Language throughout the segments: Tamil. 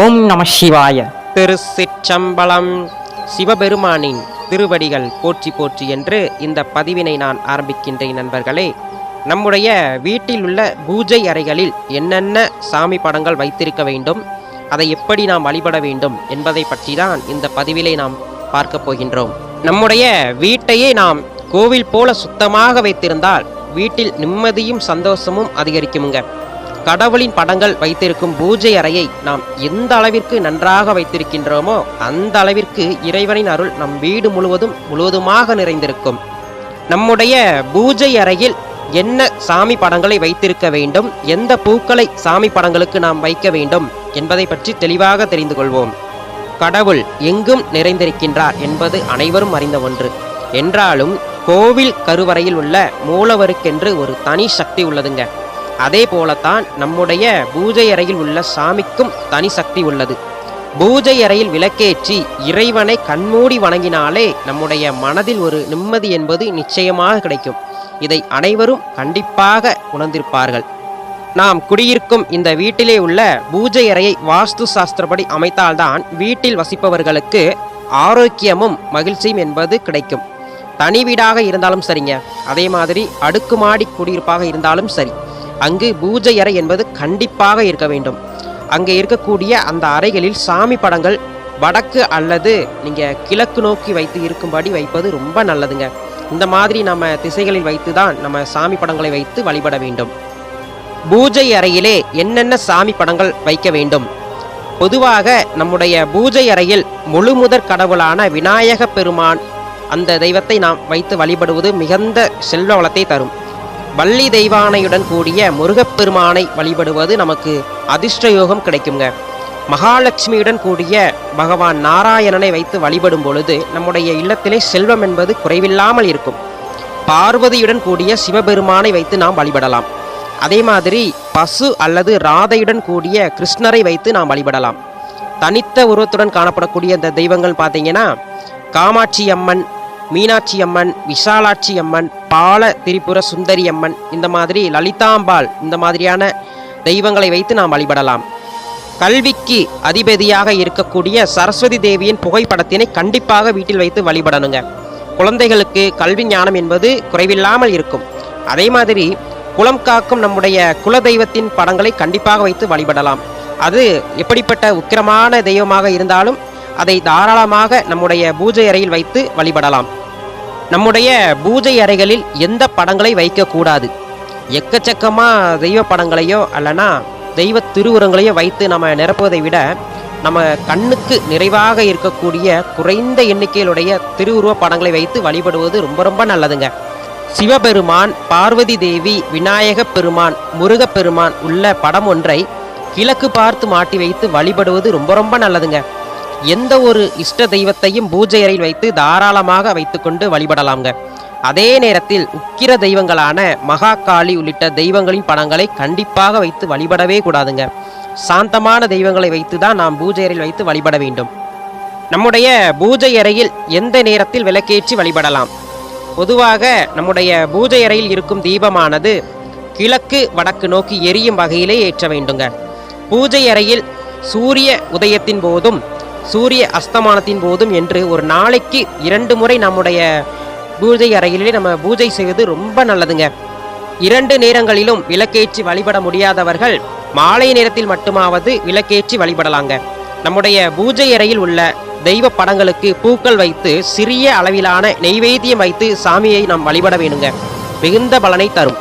ஓம் நம சிவாய. திருச்சிற்றம்பலம் சிவபெருமானின் திருவடிகள் போற்றி போற்றி என்று இந்த பதிவினை நான் ஆரம்பிக்கின்றேன் நண்பர்களே. நம்முடைய வீட்டில் உள்ள பூஜை அறைகளில் என்னென்ன சாமி படங்கள் வைத்திருக்க வேண்டும் அதை எப்படி நாம் வழிபட வேண்டும் என்பதை பற்றி தான் இந்த பதிவிலே நாம் பார்க்க போகின்றோம். நம்முடைய வீட்டையே நாம் கோவில் போல சுத்தமாக வைத்திருந்தால் வீட்டில் நிம்மதியும் சந்தோஷமும் அதிகரிக்குமுங்க. கடவுளின் படங்கள் வைத்திருக்கும் பூஜை அறையை நாம் எந்த அளவிற்கு நன்றாக வைத்திருக்கின்றோமோ அந்த அளவிற்கு இறைவனின் அருள் நம் வீடு முழுவதும் முழுவதுமாக நிறைந்திருக்கும். நம்முடைய பூஜை அறையில் என்ன சாமி படங்களை வைத்திருக்க வேண்டும் எந்த பூக்களை சாமி படங்களுக்கு நாம் வைக்க வேண்டும் என்பதை பற்றி தெளிவாக தெரிந்து கொள்வோம். கடவுள் எங்கும் நிறைந்திருக்கின்றார் என்பது அனைவரும் அறிந்த ஒன்று. என்றாலும் கோவில் கருவறையில் உள்ள மூலவருக்கென்று ஒரு தனி சக்தி உள்ளதுங்க. அதே போலத்தான் நம்முடைய பூஜை அறையில் உள்ள சாமிக்கும் தனி சக்தி உள்ளது. பூஜை அறையில் விளக்கேற்றி இறைவனை கண்மூடி வணங்கினாலே நம்முடைய மனதில் ஒரு நிம்மதி என்பது நிச்சயமாக கிடைக்கும். இதை அனைவரும் கண்டிப்பாக உணர்ந்திருப்பார்கள். நாம் குடியிருக்கும் இந்த வீட்டிலே உள்ள பூஜை அறையை வாஸ்து சாஸ்திரப்படி அமைத்தால்தான் வீட்டில் வசிப்பவர்களுக்கு ஆரோக்கியமும் மகிழ்ச்சியும் என்பது கிடைக்கும். தனி வீடாக இருந்தாலும் சரிங்க. அதே மாதிரி அடுக்குமாடி குடியிருப்பாக இருந்தாலும் சரி. அங்கு பூஜை அறை என்பது கண்டிப்பாக இருக்க வேண்டும். அங்கே இருக்கக்கூடிய அந்த அறைகளில் சாமி படங்கள் வடக்கு அல்லது நீங்கள் கிழக்கு நோக்கி வைத்து இருக்கும்படி வைப்பது ரொம்ப நல்லதுங்க. இந்த மாதிரி நம்ம திசைகளில் வைத்து தான் நம்ம சாமி படங்களை வைத்து வழிபட வேண்டும். பூஜை அறையிலே என்னென்ன சாமி படங்கள் வைக்க வேண்டும்? பொதுவாக நம்முடைய பூஜை அறையில் முழுமுதற் கடவுளான விநாயக பெருமான் அந்த தெய்வத்தை நாம் வைத்து வழிபடுவது மிகுந்த செல்வ வளத்தை தரும். வள்ளி தெய்வானையுடன் கூடிய முருகப்பெருமானை வழிபடுவது நமக்கு அதிர்ஷ்ட யோகம் கிடைக்குங்க. மகாலட்சுமியுடன் கூடிய பகவான் நாராயணனை வைத்து வழிபடும் பொழுது நம்முடைய இல்லத்திலே செல்வம் என்பது குறைவில்லாமல் இருக்கும். பார்வதியுடன் கூடிய சிவபெருமானை வைத்து நாம் வழிபடலாம். அதே மாதிரி பசு அல்லது ராதையுடன் கூடிய கிருஷ்ணரை வைத்து நாம் வழிபடலாம். தனித்த உருவத்துடன் காணப்படக்கூடிய இந்த தெய்வங்கள் பார்த்தீங்கன்னா காமாட்சி அம்மன் மீனாட்சி அம்மன் விஷாலாட்சி அம்மன் பால திரிபுர சுந்தரி அம்மன் இந்த மாதிரி லலிதாம்பாள் இந்த மாதிரியான தெய்வங்களை வைத்து நாம் வழிபடலாம். கல்விக்கு அதிபதியாக இருக்கக்கூடிய சரஸ்வதி தேவியின் புகைப்படத்தினை கண்டிப்பாக வீட்டில் வைத்து வழிபடணுங்க. குழந்தைகளுக்கு கல்வி ஞானம் என்பது குறைவில்லாமல் இருக்கும். அதே மாதிரி குலம் காக்கும் நம்முடைய குலதெய்வத்தின் படங்களை கண்டிப்பாக வைத்து வழிபடலாம். அது எப்படிப்பட்ட உக்கிரமான தெய்வமாக இருந்தாலும் அதை தாராளமாக நம்முடைய பூஜை அறையில் வைத்து வழிபடலாம். நம்முடைய பூஜை அறைகளில் எந்த படங்களை வைக்கக்கூடாது? எக்கச்சக்கமாக தெய்வ படங்களையோ அல்லனா தெய்வ திருவுரங்களையோ வைத்து நம்ம நிரப்புவதை விட நம்ம கண்ணுக்கு நிறைவாக இருக்கக்கூடிய குறைந்த எண்ணிக்கையிலுடைய திருவுருவ படங்களை வைத்து வழிபடுவது ரொம்ப ரொம்ப நல்லதுங்க. சிவபெருமான் பார்வதி தேவி விநாயகப் பெருமான் முருகப்பெருமான் உள்ள படம் ஒன்றை கிழக்கு பார்த்து மாட்டி வைத்து வழிபடுவது ரொம்ப ரொம்ப நல்லதுங்க. எந்த ஒரு இஷ்ட தெய்வத்தையும் பூஜை அறையில் வைத்து தாராளமாக வைத்துக்கொண்டு வழிபடலாங்க அதே நேரத்தில் உக்கிர தெய்வங்களான மகாகாளி உள்ளிட்ட தெய்வங்களின் படங்களை கண்டிப்பாக வைத்து வழிபடவே கூடாதுங்க. சாந்தமான தெய்வங்களை வைத்து தான் நாம் பூஜை அறையில் வைத்து வழிபட வேண்டும். நம்முடைய பூஜை அறையில் எந்த நேரத்தில் விளக்கேற்றி வழிபடலாம்? பொதுவாக நம்முடைய பூஜை அறையில் இருக்கும் தீபமானது கிழக்கு வடக்கு நோக்கி எரியும் வகையிலே ஏற்ற வேண்டுங்க. பூஜை அறையில் சூரிய உதயத்தின் போதும் சூரிய அஸ்தமானத்தின் போதும் என்று ஒரு நாளைக்கு இரண்டு முறை நம்முடைய பூஜை அறையிலே நம்ம பூஜை செய்வது ரொம்ப நல்லதுங்க. இரண்டு நேரங்களிலும் விளக்கேற்றி வழிபட முடியாதவர்கள் மாலை நேரத்தில் மட்டுமாவது விளக்கேற்றி வழிபடலாங்க. நம்முடைய பூஜை அறையில் உள்ள தெய்வ படங்களுக்கு பூக்கள் வைத்து சிறிய அளவிலான நெய்வேத்தியம் வைத்து சாமியை நாம் வழிபட வேணுங்க. மிகுந்த பலனை தரும்.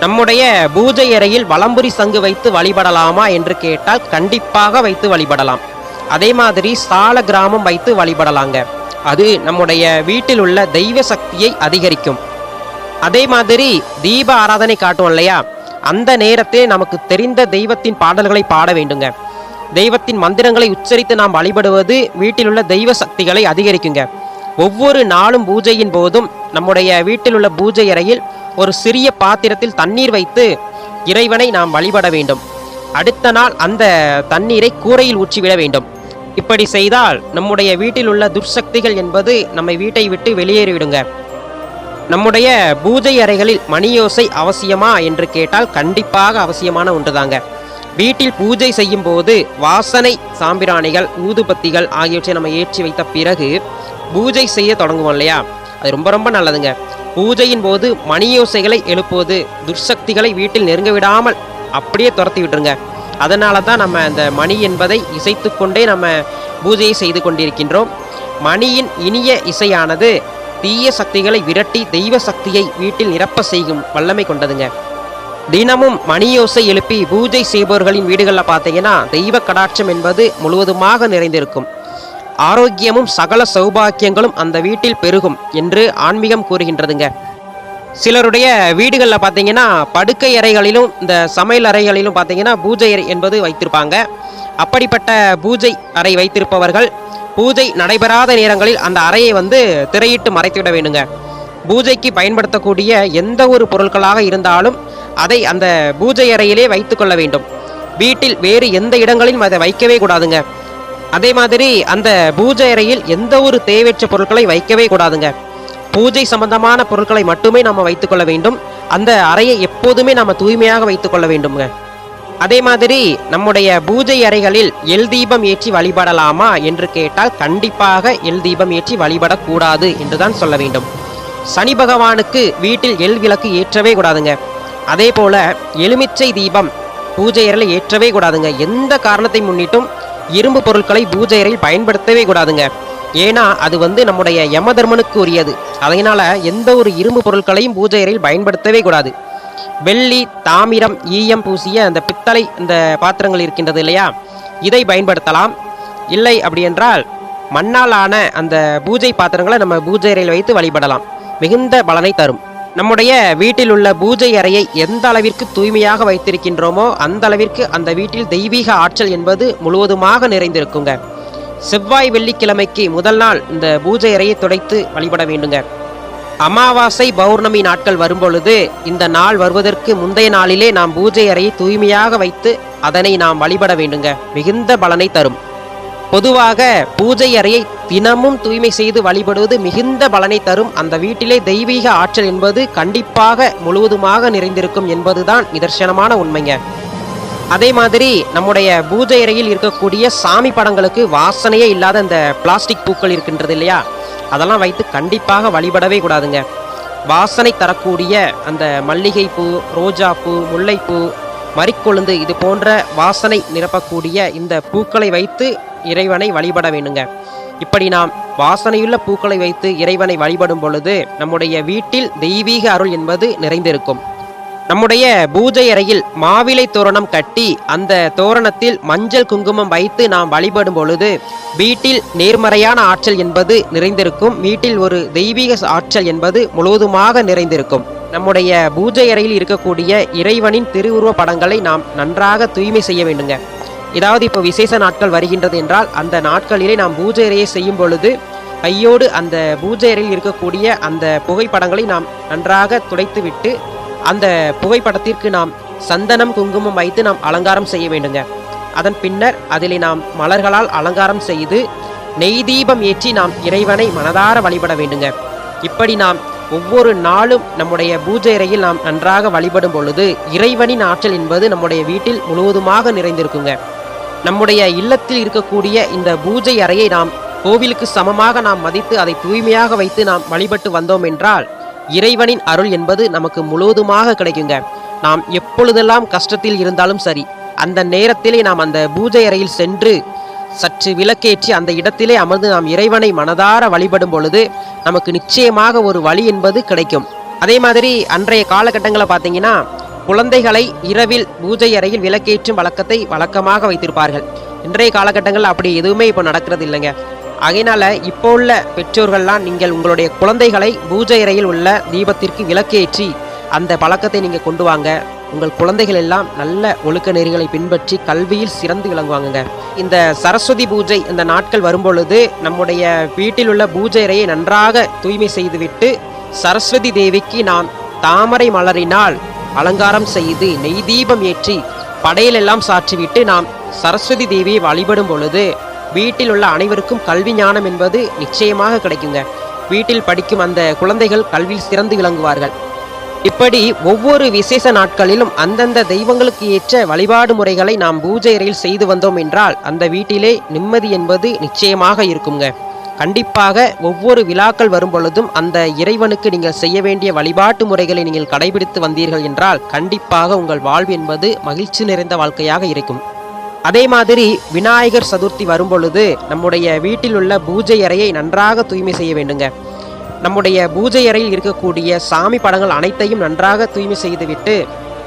நம்முடைய பூஜை அறையில் வலம்புரி சங்கு வைத்து வழிபடலாமா என்று கேட்டால் கண்டிப்பாக வைத்து வழிபடலாம். அதே மாதிரி சால கிராமம் வைத்து வழிபடலாங்க. அது நம்முடைய வீட்டில் உள்ள தெய்வ சக்தியை அதிகரிக்கும். அதே மாதிரி தீப ஆராதனை காட்டும் இல்லையா? அந்த நேரத்தில் நமக்கு தெரிந்த தெய்வத்தின் பாடல்களை பாட வேண்டுங்க. தெய்வத்தின் மந்திரங்களை உச்சரித்து நாம் வழிபடுவது வீட்டில் உள்ள தெய்வ சக்திகளை அதிகரிக்குங்க. ஒவ்வொரு நாளும் பூஜையின் போதும் நம்முடைய வீட்டில் உள்ள பூஜை அறையில் ஒரு சிறிய பாத்திரத்தில் தண்ணீர் வைத்து இறைவனை நாம் வழிபட வேண்டும். அடுத்த நாள் அந்த தண்ணீரை கூரையில் ஊற்றிவிட வேண்டும். இப்படி செய்தால் நம்முடைய வீட்டில் உள்ள துர்சக்திகள் என்பது நம்மை வீட்டை விட்டு வெளியேறிவிடுங்க. நம்முடைய பூஜை அறைகளில் மணியோசை அவசியமா என்று கேட்டால் கண்டிப்பாக அவசியமான ஒன்றுதாங்க. வீட்டில் பூஜை செய்யும் போது வாசனை சாம்பிராணிகள் ஊதுபத்திகள் ஆகியவற்றை நம்ம ஏற்றி வைத்த பிறகு பூஜை செய்ய தொடங்குவோம் இல்லையா? அது ரொம்ப ரொம்ப நல்லதுங்க. பூஜையின் போது மணியோசைகளை எழுப்புவது துர்சக்திகளை வீட்டில் நெருங்க விடாமல் அப்படியே துரத்தி விட்டுருங்க. அதனால தான் நம்ம அந்த மணி என்பதை இசைத்து கொண்டே நம்ம பூஜையை செய்து கொண்டிருக்கின்றோம். மணியின் இனிய இசையானது தீய சக்திகளை விரட்டி தெய்வ சக்தியை வீட்டில் நிரப்ப செய்யும் வல்லமை கொண்டதுங்க. தினமும் மணியோசை எழுப்பி பூஜை செய்பவர்களின் வீடுகளில் பார்த்தீங்கன்னா தெய்வ கடாட்சம் என்பது முழுவதுமாக நிறைந்திருக்கும். ஆரோக்கியமும் சகல சௌபாக்கியங்களும் அந்த வீட்டில் பெருகும் என்று ஆன்மீகம் கூறுகின்றதுங்க. சிலருடைய வீடுகளில் பார்த்தீங்கன்னா படுக்கை அறைகளிலும் இந்த சமையல் அறைகளிலும் பார்த்தீங்கன்னா பூஜை அறை என்பது வைத்திருப்பாங்க. அப்படிப்பட்ட பூஜை அறை வைத்திருப்பவர்கள் பூஜை நடைபெறாத நேரங்களில் அந்த அறையை வந்து திரையிட்டு மறைத்துவிட வேண்டுங்க. பூஜைக்கு பயன்படுத்தக்கூடிய எந்த ஒரு பொருட்களாக இருந்தாலும் அதை அந்த பூஜை அறையிலே வைத்துக்கொள்ள வேண்டும். வீட்டில் வேறு எந்த இடங்களிலும் அதை வைக்கவே கூடாதுங்க. அதே மாதிரி அந்த பூஜை அறையில் எந்த ஒரு தேவையற்ற பொருட்களை வைக்கவே கூடாதுங்க. பூஜை சம்பந்தமான பொருட்களை மட்டுமே நம்ம வைத்துக்கொள்ள வேண்டும். அந்த அறையை எப்போதுமே நம்ம தூய்மையாக வைத்துக்கொள்ள வேண்டும்ங்க. அதே மாதிரி நம்முடைய பூஜை அறைகளில் எல் தீபம் ஏற்றி வழிபடலாமா என்று கேட்டால் கண்டிப்பாக எல் தீபம் ஏற்றி வழிபடக்கூடாது என்றுதான் சொல்ல வேண்டும். சனி பகவானுக்கு வீட்டில் எல் விளக்கு ஏற்றவே கூடாதுங்க. அதே போல எலுமிச்சை தீபம் பூஜை அறையில் ஏற்றவே கூடாதுங்க. எந்த காரணத்தை முன்னிட்டும் இரும்பு பொருட்களை பூஜை அறையில் பயன்படுத்தவே கூடாதுங்க. ஏன்னா அது வந்து நம்முடைய யமதர்மனுக்கு உரியது அதனால எந்த ஒரு இரும்பு பொருட்களையும் பூஜை அறையில் பயன்படுத்தவே கூடாது. வெள்ளி தாமிரம் ஈயம் பூசிய அந்த பித்தளை இந்த பாத்திரங்கள் இருக்கின்றது இல்லையா? இதை பயன்படுத்தலாம். இல்லை அப்படி என்றால் மண்ணால் ஆன அந்த பூஜை பாத்திரங்களை நம்ம பூஜை அறையில் வைத்து வழிபடலாம். மிகுந்த பலனை தரும். நம்முடைய வீட்டில் உள்ள பூஜை அறையை எந்த அளவிற்கு தூய்மையாக வைத்திருக்கின்றோமோ அந்த அளவிற்கு அந்த வீட்டில் தெய்வீக ஆற்றல் என்பது முழுவதுமாக நிறைந்திருக்குங்க. செவ்வாய் வெள்ளிக்கிழமைக்கு முதல் நாள் இந்த பூஜை அறையை துடைத்து வழிபட வேண்டுங்க. அமாவாசை பௌர்ணமி நாட்கள் வரும்பொழுது இந்த நாள் வருவதற்கு முந்தைய நாளிலே நாம் பூஜை அறையை தூய்மையாக வைத்து அதனை நாம் வழிபட வேண்டுங்க. மிகுந்த பலனை தரும். பொதுவாக பூஜை அறையை தினமும் தூய்மை செய்து வழிபடுவது மிகுந்த பலனை தரும். அந்த வீட்டிலே தெய்வீக ஆற்றல் என்பது கண்டிப்பாக முழுவதுமாக நிறைந்திருக்கும் என்பதுதான் நிதர்சனமான உண்மைங்க. அதே மாதிரி நம்முடைய பூஜை அறையில் இருக்கக்கூடிய சாமி படங்களுக்கு வாசனையே இல்லாத அந்த பிளாஸ்டிக் பூக்கள் இருக்கின்றது இல்லையா? அதெல்லாம் வைத்து கண்டிப்பாக வழிபடவே கூடாதுங்க. வாசனை தரக்கூடிய அந்த மல்லிகை பூ ரோஜா பூ முல்லைப்பூ மறிக்கொழுந்து இது போன்ற வாசனை நிரப்பக்கூடிய இந்த பூக்களை வைத்து இறைவனை வழிபட வேண்டுங்க. இப்படி நாம் வாசனையுள்ள பூக்களை வைத்து இறைவனை வழிபடும் பொழுது நம்முடைய வீட்டில் தெய்வீக அருள் என்பது நிறைந்திருக்கும். நம்முடைய பூஜை அறையில் மாவிலை தோரணம் கட்டி அந்த தோரணத்தில் மஞ்சள் குங்குமம் வைத்து நாம் வழிபடும் பொழுது வீட்டில் நேர்மறையான ஆற்றல் என்பது நிறைந்திருக்கும். வீட்டில் ஒரு தெய்வீக ஆற்றல் என்பது முழுவதுமாக நிறைந்திருக்கும். நம்முடைய பூஜை அறையில் இருக்கக்கூடிய இறைவனின் திருவுருவ படங்களை நாம் நன்றாக தூய்மை செய்ய வேண்டுங்க. ஏதாவது இப்போ விசேஷ நாட்கள் வருகின்றது என்றால் அந்த நாட்களிலே நாம் பூஜை அறையை செய்யும் பொழுது கையோடு அந்த பூஜை அறையில் இருக்கக்கூடிய அந்த புகைப்படங்களை நாம் நன்றாக துடைத்துவிட்டு அந்த புகைப்படத்திற்கு நாம் சந்தனம் குங்குமம் வைத்து நாம் அலங்காரம் செய்ய வேண்டுங்க. அதன் பின்னர் அதிலே நாம் மலர்களால் அலங்காரம் செய்து நெய் தீபம் ஏற்றி நாம் இறைவனை மனதார வழிபட வேண்டுங்க. இப்படி நாம் ஒவ்வொரு நாளும் நம்முடைய பூஜை அறையில் நாம் நன்றாக வழிபடும் பொழுது இறைவனின் ஆற்றல் என்பது நம்முடைய வீட்டில் முழுவதுமாக நிறைந்திருக்குங்க. நம்முடைய இல்லத்தில் இருக்கக்கூடிய இந்த பூஜை அறையை நாம் கோவிலுக்கு சமமாக நாம் மதித்து அதை தூய்மையாக வைத்து நாம் வழிபட்டு வந்தோம் என்றால் இறைவனின் அருள் என்பது நமக்கு முழுவதுமாக கிடைக்குங்க. நாம் எப்பொழுதெல்லாம் கஷ்டத்தில் இருந்தாலும் சரி அந்த நேரத்திலே நாம் அந்த பூஜை அறையில் சென்று சற்று விளக்கேற்றி அந்த இடத்திலே அமர்ந்து நாம் இறைவனை மனதார வழிபடும் பொழுது நமக்கு நிச்சயமாக ஒரு வழி என்பது கிடைக்கும். அதே மாதிரி அன்றைய காலகட்டங்களை பார்த்தீங்கன்னா குழந்தைகளை இரவில் பூஜை அறையில் விளக்கேற்றும் வழக்கத்தை வழக்கமாக வைத்திருப்பார்கள். இன்றைய காலகட்டங்கள் அப்படி எதுவுமே இப்போ நடக்கிறது இல்லைங்க அதனால இப்போ உள்ள பெற்றோர்கள்லாம் நீங்கள் உங்களுடைய குழந்தைகளை பூஜை அறையில் உள்ள தீபத்திற்கு விளக்கேற்றி அந்த பழக்கத்தை நீங்கள் கொண்டு வாங்க. உங்கள் குழந்தைகள் எல்லாம் நல்ல ஒழுக்க நெறிகளை பின்பற்றி கல்வியில் சிறந்து விளங்குவாங்க இந்த சரஸ்வதி பூஜை இந்த நாட்கள் வரும்பொழுது நம்முடைய வீட்டில் உள்ள பூஜை அறையை நன்றாக தூய்மை செய்துவிட்டு சரஸ்வதி தேவிக்கு நான் தாமரை மலரினால் அலங்காரம் செய்து நெய் தீபம் ஏற்றி படையிலெல்லாம் சாற்றிவிட்டு நாம் சரஸ்வதி தேவியை வழிபடும் பொழுது வீட்டில் உள்ள அனைவருக்கும் கல்வி ஞானம் என்பது நிச்சயமாக கிடைக்குங்க. வீட்டில் படிக்கும் அந்த குழந்தைகள் கல்வியில் சிறந்து விளங்குவார்கள். இப்படி ஒவ்வொரு விசேஷ நாட்களிலும் அந்தந்த தெய்வங்களுக்கு ஏற்ற வழிபாடு முறைகளை நாம் பூஜை அறையில் செய்து வந்தோம் என்றால் அந்த வீட்டிலே நிம்மதி என்பது நிச்சயமாக இருக்குங்க. கண்டிப்பாக ஒவ்வொரு விழாக்கள் வரும் பொழுதும் அந்த இறைவனுக்கு நீங்கள் செய்ய வேண்டிய வழிபாட்டு முறைகளை நீங்கள் கடைபிடித்து வந்தீர்கள் என்றால் கண்டிப்பாக உங்கள் வாழ்வு என்பது மகிழ்ச்சி நிறைந்த வாழ்க்கையாக இருக்கும். அதே மாதிரி விநாயகர் சதுர்த்தி வரும்பொழுது நம்முடைய வீட்டில் உள்ள பூஜை அறையை நன்றாக தூய்மை செய்ய வேண்டுங்க. நம்முடைய பூஜை அறையில் இருக்கக்கூடிய சாமி படங்கள் அனைத்தையும் நன்றாக தூய்மை செய்துவிட்டு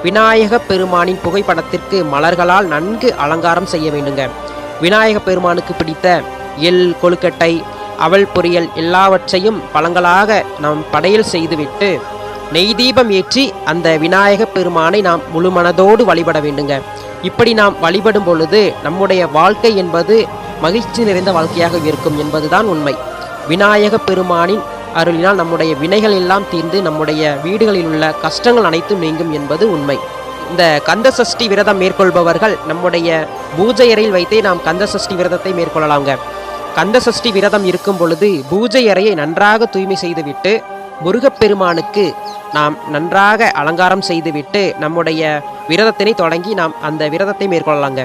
விநாயக பெருமானின் புகைப்படத்திற்கு மலர்களால் நன்கு அலங்காரம் செய்ய வேண்டுங்க. விநாயக பெருமானுக்கு பிடித்த எள் கொழுக்கட்டை அவல் பொரியல் எல்லாவற்றையும் பழங்களாக நாம் படையல் செய்துவிட்டு நெய் தீபம் ஏற்றி அந்த விநாயக பெருமானை நாம் முழு மனதோடு வழிபட வேண்டுங்க. இப்படி நாம் வழிபடும் பொழுது நம்முடைய வாழ்க்கை என்பது மகிழ்ச்சி நிறைந்த வாழ்க்கையாக இருக்கும் என்பதுதான் உண்மை. விநாயக பெருமானின் அருளினால் நம்முடைய வினைகள் எல்லாம் தீர்ந்து நம்முடைய வீடுகளில் உள்ள கஷ்டங்கள் அனைத்தும் நீங்கும் என்பது உண்மை. இந்த கந்த சஷ்டி விரதம் மேற்கொள்பவர்கள் நம்முடைய பூஜை அறையில் வைத்தே நாம் கந்த சஷ்டி விரதத்தை மேற்கொள்ளலாங்க. கந்த சஷ்டி விரதம் இருக்கும் பொழுது பூஜை அறையை நன்றாக தூய்மை செய்துவிட்டு முருகப்பெருமானுக்கு நாம் நன்றாக அலங்காரம் செய்துவிட்டு நம்முடைய விரதத்தினை தொடங்கி நாம் அந்த விரதத்தை மேற்கொள்ளலாங்க.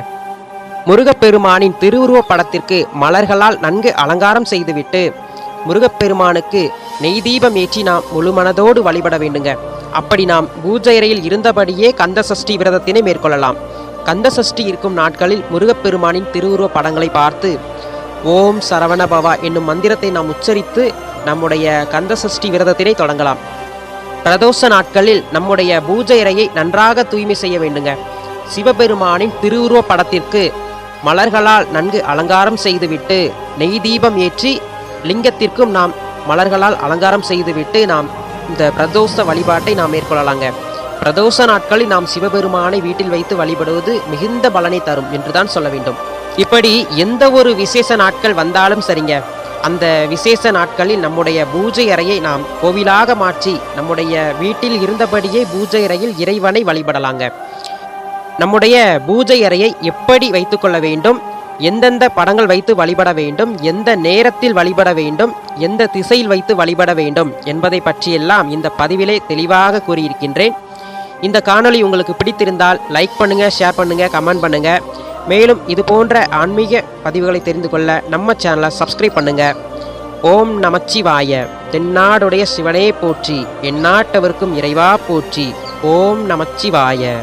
முருகப்பெருமானின் திருவுருவப் படத்திற்கு மலர்களால் நன்கு அலங்காரம் செய்துவிட்டு முருகப்பெருமானுக்கு நெய் தீபம் ஏற்றி நாம் முழு மனதோடு வழிபட வேண்டுங்க. அப்படி நாம் பூஜை அறையில் இருந்தபடியே கந்த சஷ்டி விரதத்தினை மேற்கொள்ளலாம். கந்த சஷ்டி இருக்கும் நாட்களில் முருகப்பெருமானின் திருவுருவ படங்களை பார்த்து ஓம் சரவணபவா என்னும் மந்திரத்தை நாம் உச்சரித்து நம்முடைய கந்த சஷ்டி விரதத்தினை தொடங்கலாம். பிரதோஷ நாட்களில் நம்முடைய பூஜை அறையை நன்றாக தூய்மை செய்ய வேண்டுங்க. சிவபெருமானின் திருவுருவ படத்திற்கு மலர்களால் நன்கு அலங்காரம் செய்துவிட்டு நெய் தீபம் ஏற்றி லிங்கத்திற்கும் நாம் மலர்களால் அலங்காரம் செய்துவிட்டு நாம் இந்த பிரதோஷ வழிபாட்டை நாம் மேற்கொள்ளலாங்க. பிரதோஷ நாட்களில் நாம் சிவபெருமானை வீட்டில் வைத்து வழிபடுவது மிகுந்த பலனை தரும் என்றுதான் சொல்ல வேண்டும். இப்படி எந்த ஒரு விசேஷ நாட்கள் வந்தாலும் சரிங்க. அந்த விசேஷ நாட்களில் நம்முடைய பூஜை அறையை நாம் கோவிலாக மாற்றி நம்முடைய வீட்டில் இருந்தபடியே பூஜை அறையில் இறைவனை வழிபடலாங்க. நம்முடைய பூஜை அறையை எப்படி வைத்துக்கொள்ள வேண்டும்? எந்தெந்த படங்கள் வைத்து வழிபட வேண்டும்? எந்த நேரத்தில் வழிபட வேண்டும்? எந்த திசையில் வைத்து வழிபட வேண்டும்? என்பதை பற்றியெல்லாம் இந்த பதிவிலே தெளிவாக கூறியிருக்கின்றேன். இந்த காணொளி உங்களுக்கு பிடித்திருந்தால் லைக் பண்ணுங்கள் ஷேர் பண்ணுங்கள் கமெண்ட் பண்ணுங்கள் மேலும் இது போன்ற ஆன்மீக பதிவுகளை தெரிந்து கொள்ள நம்ம சேனலை சப்ஸ்கிரைப் பண்ணுங்க. ஓம் நமச்சிவாய. தென்னாடுடைய சிவனே போற்றி. எந்நாட்டவர்க்கும் இறைவா போற்றி. ஓம் நமச்சிவாய.